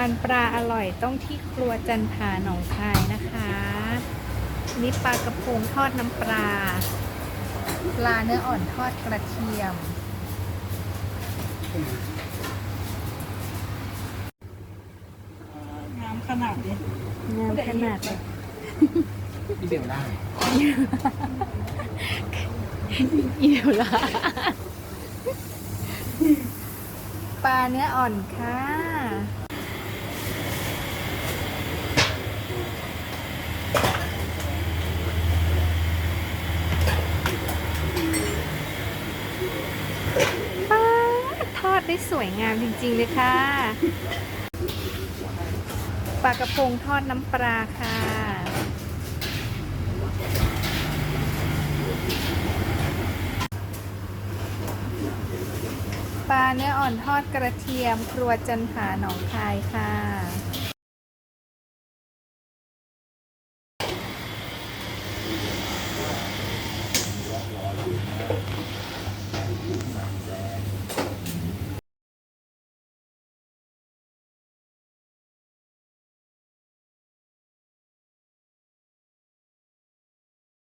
านปลาอร่อยต้องที่ครัวจันทาหนองคายนะคะ นี่ปลากระพงทอดน้ำปลา ปลาเนื้ออ่อนทอดกระเทียมงามขนาดนี้งามขนาดเลยพี่เบลได้เอี่ยวละปลาเนื้ออ่อนค่ะ ปลาทอดได้สวยงามจริงๆเลยค่ะ ปลากระพงทอดน้ำปลาค่ะ ปลาเนื้ออ่อนทอดกระเทียม ครัวจันผาหนองคายค่ะ